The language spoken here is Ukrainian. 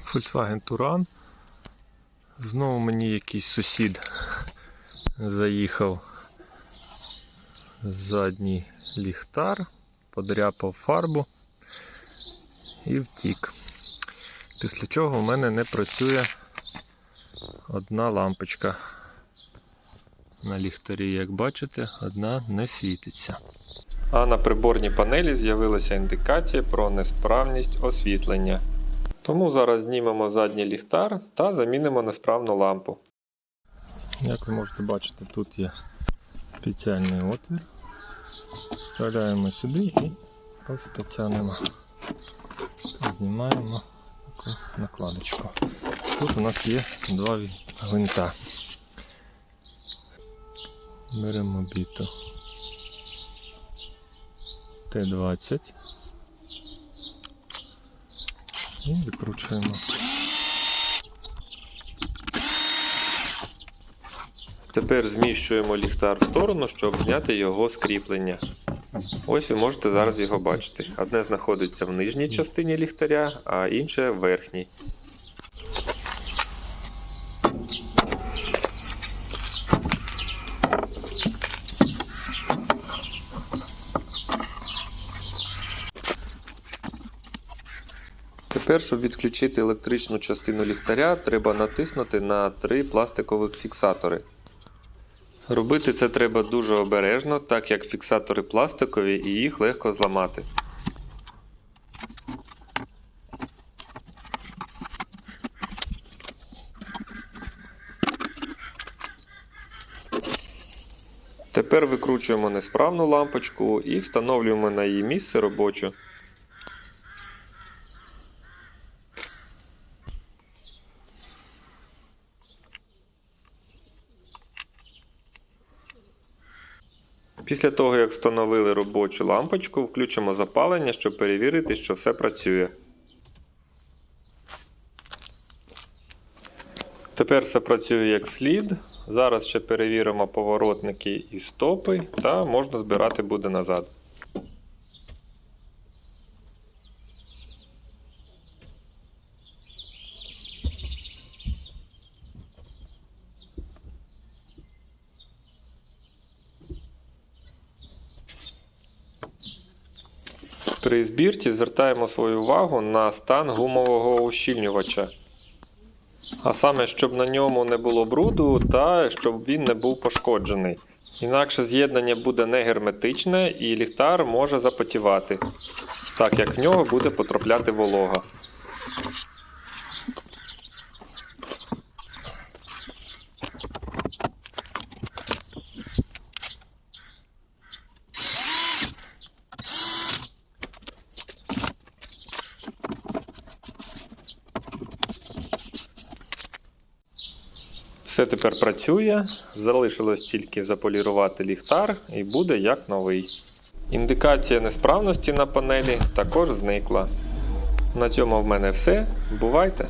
Volkswagen Touran. Знову мені якийсь сусід заїхав задній ліхтар, подряпав фарбу і втік. Після чого в мене не працює одна лампочка. На ліхтарі, як бачите, одна не світиться. А на приборній панелі з'явилася індикація про несправність освітлення. Тому зараз знімемо задній ліхтар та замінимо несправну лампу. Як ви можете бачити, тут є спеціальний отвір. Вставляємо сюди і просто тягнемо. Знімаємо таку накладочку. Тут у нас є два гвинта. Беремо біту Т20 і викручуємо. Тепер зміщуємо ліхтар в сторону, щоб зняти його з кріплення. Ось ви можете зараз його бачити. Одне знаходиться в нижній частині ліхтаря, а інше в верхній. Тепер, щоб відключити електричну частину ліхтаря, треба натиснути на три пластикових фіксатори. Робити це треба дуже обережно, так як фіксатори пластикові і їх легко зламати. Тепер викручуємо несправну лампочку і встановлюємо на її місце робочу. Після того, як встановили робочу лампочку, включимо запалення, щоб перевірити, що все працює. Тепер все працює як слід. Зараз ще перевіримо поворотники і стопи, та можна збирати буде назад. При збірці звертаємо свою увагу на стан гумового ущільнювача. А саме, щоб на ньому не було бруду та щоб він не був пошкоджений. Інакше з'єднання буде негерметичне і ліхтар може запотівати, так як в нього буде потрапляти волога. Все тепер працює. Залишилось тільки заполірувати ліхтар і буде як новий. Індикація несправності на панелі також зникла. На цьому в мене все. Бувайте!